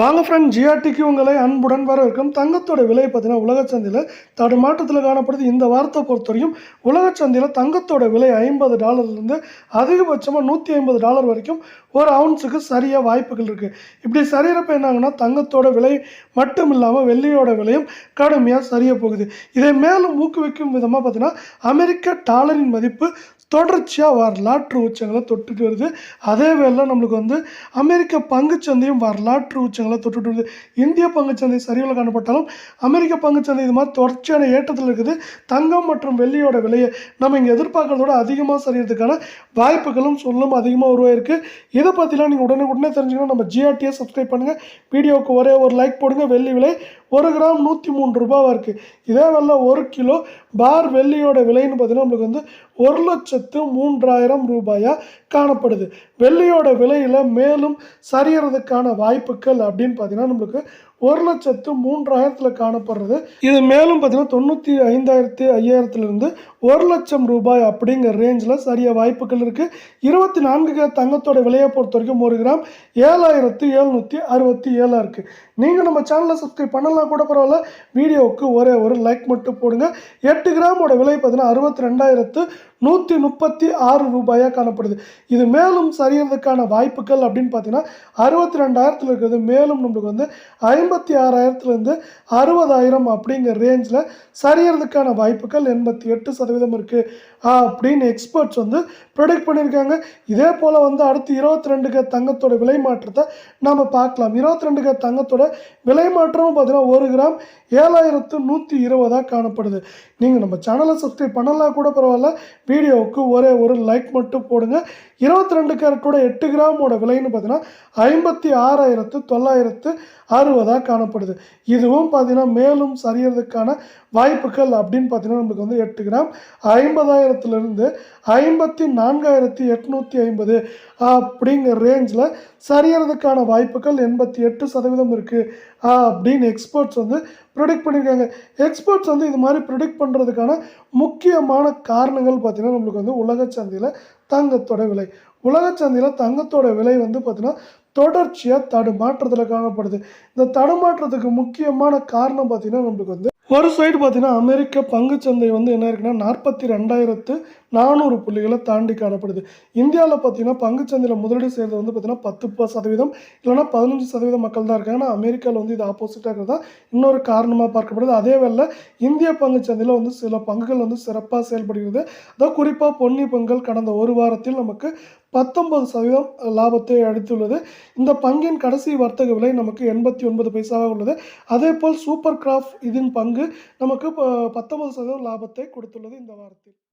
வாங்க ஃப்ரெண்ட் ஜிஆர்டிக்கு உங்களை அன்புடன் வரவேற்கும். தங்கத்தோட விலை பார்த்தீங்கன்னா உலக சந்தையில் தடுமாற்றத்தில் காணப்படுது. இந்த வாரத்தை பொறுத்தவரையும் உலக சந்தையில் தங்கத்தோட விலை ஐம்பது டாலர்லேருந்து அதிகபட்சமாக நூற்றி ஐம்பது டாலர் வரைக்கும் ஒரு அவுன்ஸுக்கு சரியாக வாய்ப்புகள் இருக்குது இப்படி சரியறப்ப என்னாங்கன்னா தங்கத்தோட விலை மட்டும் இல்லாமல் வெள்ளியோட விலையும் கடுமையாக சரிய போகுது. இதை மேலும் ஊக்குவிக்கும் விதமாக பார்த்தீங்கன்னா அமெரிக்க டாலரின் மதிப்பு தொடர்ச்சியாக வரலாற்று உச்சங்களை தொட்டுட்டு வருது. அதே வேளை நம்மளுக்கு வந்து அமெரிக்க பங்குச்சந்தையும் வரலாற்று உச்ச உச்சங்களை தொட்டுட்டு வருது இந்திய பங்குச்சந்தை சரிவில் காணப்பட்டாலும் அமெரிக்க பங்குச்சந்தை இது மாதிரி தொடர்ச்சியான ஏற்றத்தில் இருக்குது. தங்கம் மற்றும் வெள்ளியோட விலையை நம்ம இங்கே எதிர்பார்க்கறதோட அதிகமாக சரியறதுக்கான வாய்ப்புகளும் சொல்லும் அதிகமாக உருவாயிருக்கு. இதை பற்றிலாம் நீங்கள் உடனே உடனே தெரிஞ்சுக்கணும். நம்ம ஜிஆர்டியை சப்ஸ்கிரைப் பண்ணுங்கள் வீடியோவுக்கு ஒரே ஒரு லைக் போடுங்க. வெள்ளி விலை ஒரு கிராம் நூற்றி மூணு ரூபாவாக இருக்குது இதே வரல ஒரு கிலோ பார் வெள்ளியோட விலைன்னு பார்த்தீங்கன்னா நம்மளுக்கு வந்து ஒரு லட்சத்து மூன்றாயிரம் ரூபாயாக காணப்படுது. வெள்ளியோட விலையில் மேலும் சரியறதுக்கான வாய்ப்புகள் அப்படின்னு பார்த்தீங்கன்னா நம்மளுக்கு ஒரு லட்சத்து மூன்றாயிரத்தில் காணப்படுறது. இது மேலும் பார்த்தீங்கன்னா தொண்ணூற்றி ஐந்தாயிரத்து ஐயாயிரத்துலேருந்து ஒரு லட்சம் ரூபாய் அப்படிங்கிற ரேஞ்சில் சரிய வாய்ப்புகள் இருக்குது இருபத்தி நான்கு கிராம் தங்கத்தோட விலையை பொறுத்த வரைக்கும் ஒரு கிராம் ஏழாயிரத்து எழுநூற்றி அறுபத்தி ஏழாக இருக்குது நீங்கள் நம்ம சேனலை சப்ஸ்கிரைப் பண்ணலாம் கூட பரவாயில்ல. வீடியோவுக்கு ஒரே ஒரு லைக் மட்டும் போடுங்க. எட்டு கிராமோட விலை பார்த்தீங்கன்னா அறுபத்தி ரெண்டாயிரத்து நூற்றி முப்பத்தி ஆறு ரூபாயாக காணப்படுது. இது மேலும் சரியறதுக்கான வாய்ப்புகள் அப்படின்னு பார்த்தீங்கன்னா அறுபத்தி ரெண்டாயிரத்தில் இருக்கிறது. மேலும் நம்மளுக்கு வந்து ஐம்பத்தி ஆறாயிரத்துலேருந்து அறுபதாயிரம் அப்படிங்கிற ரேஞ்சில் சரியறதுக்கான வாய்ப்புகள் எண்பத்தி எட்டு சதவீதம் இருக்குது அப்படின்னு எக்ஸ்பர்ட்ஸ் வந்து ப்ரொடெக்ட் பண்ணியிருக்காங்க. இதே போல் வந்து அடுத்து இருபத்தி ரெண்டுக்கு தங்கத்தோட விலை மாற்றத்தை நம்ம பார்க்கலாம். இருபத்தி ரெண்டுக்கு தங்கத்தோட விலை மாற்றமும் பார்த்தீங்கன்னா ஒரு கிராம் ஏழாயிரத்து நூற்றி இருபதாக காணப்படுது. நீங்கள் நம்ம சேனலை சப்ஸ்கிரைப் பண்ணலாம் கூட பரவாயில்ல. வீடியோவுக்கு ஒரே ஒரு லைக் மட்டும் போடுங்க. இருபத்தி ரெண்டு கேரட்டோட எட்டு கிராமோட விலைன்னு பார்த்தீங்கன்னா ஐம்பத்தி ஆறாயிரத்து தொள்ளாயிரத்து அறுபதாக காணப்படுது. இதுவும் பார்த்திங்கன்னா மேலும் சரியறதுக்கான வாய்ப்புகள் அப்படின்னு பார்த்திங்கன்னா நம்மளுக்கு வந்து எட்டு கிராம் ஐம்பதாயிரத்துலேருந்து ஐம்பத்தி நான்காயிரத்தி எட்நூற்றி ஐம்பது அப்படிங்கிற ரேஞ்சில் சரியறதுக்கான வாய்ப்புகள் எண்பத்தி எட்டு சதவீதம் இருக்குது அப்படின்னு எக்ஸ்பர்ட்ஸ் வந்து ப்ரொடிக்ட் பண்ணியிருக்காங்க எக்ஸ்பர்ட்ஸ் வந்து இது மாதிரி ப்ரொடிக்ட் பண்ணுறதுக்கான முக்கியமான காரணங்கள் பார்த்திங்கன்னா நம்மளுக்கு வந்து உலக சந்தையில் தங்கத்தோட விலை. உலக சந்தையில் தங்கத்தோட விலை வந்து பார்த்திங்கன்னா தொடர்ச்சியாக தடுமாற்றத்தில் காணப்படுது. இந்த தடுமாற்றத்துக்கு முக்கியமான காரணம் பார்த்திங்கன்னா நம்மளுக்கு வந்து ஒரு சைடு பார்த்திங்கன்னா அமெரிக்க பங்குச்சந்தை வந்து என்ன இருக்குன்னா நாற்பத்தி ரெண்டாயிரத்து நானூறு புள்ளிகளை தாண்டி காணப்படுது. இந்தியாவில் பார்த்தீங்கன்னா பங்குச்சந்தையில் முதலீடு செய்கிறது வந்து பார்த்தீங்கன்னா பத்து ப சதவீதம் இல்லைனா பதினஞ்சு சதவீதம் மக்கள் தான் இருக்காங்க. ஆனால் அமெரிக்காவில் வந்து இது ஆப்போசிட்டாக இருக்கிறது தான் இன்னொரு காரணமாக பார்க்கப்படுது. அதே வேளை இந்திய பங்குச்சந்தையில் வந்து சில பங்குகள் வந்து சிறப்பாக செயல்படுகிறது. அதாவது குறிப்பாக பொன்னி பங்குகள் கடந்த ஒரு வாரத்தில் நமக்கு பத்தொன்பது சதவீதம் லாபத்தை அளித்துள்ளது. இந்த பங்கின் கடைசி வர்த்தக விலை நமக்கு எண்பத்தி ஒன்பது பைசாவாக உள்ளது. அதே போல் சூப்பர் கிராஃப்ட் இதன் பங்கு நமக்கு ப- பத்தொன்பது சதவீதம் லாபத்தை கொடுத்துள்ளது இந்த வாரத்தில்.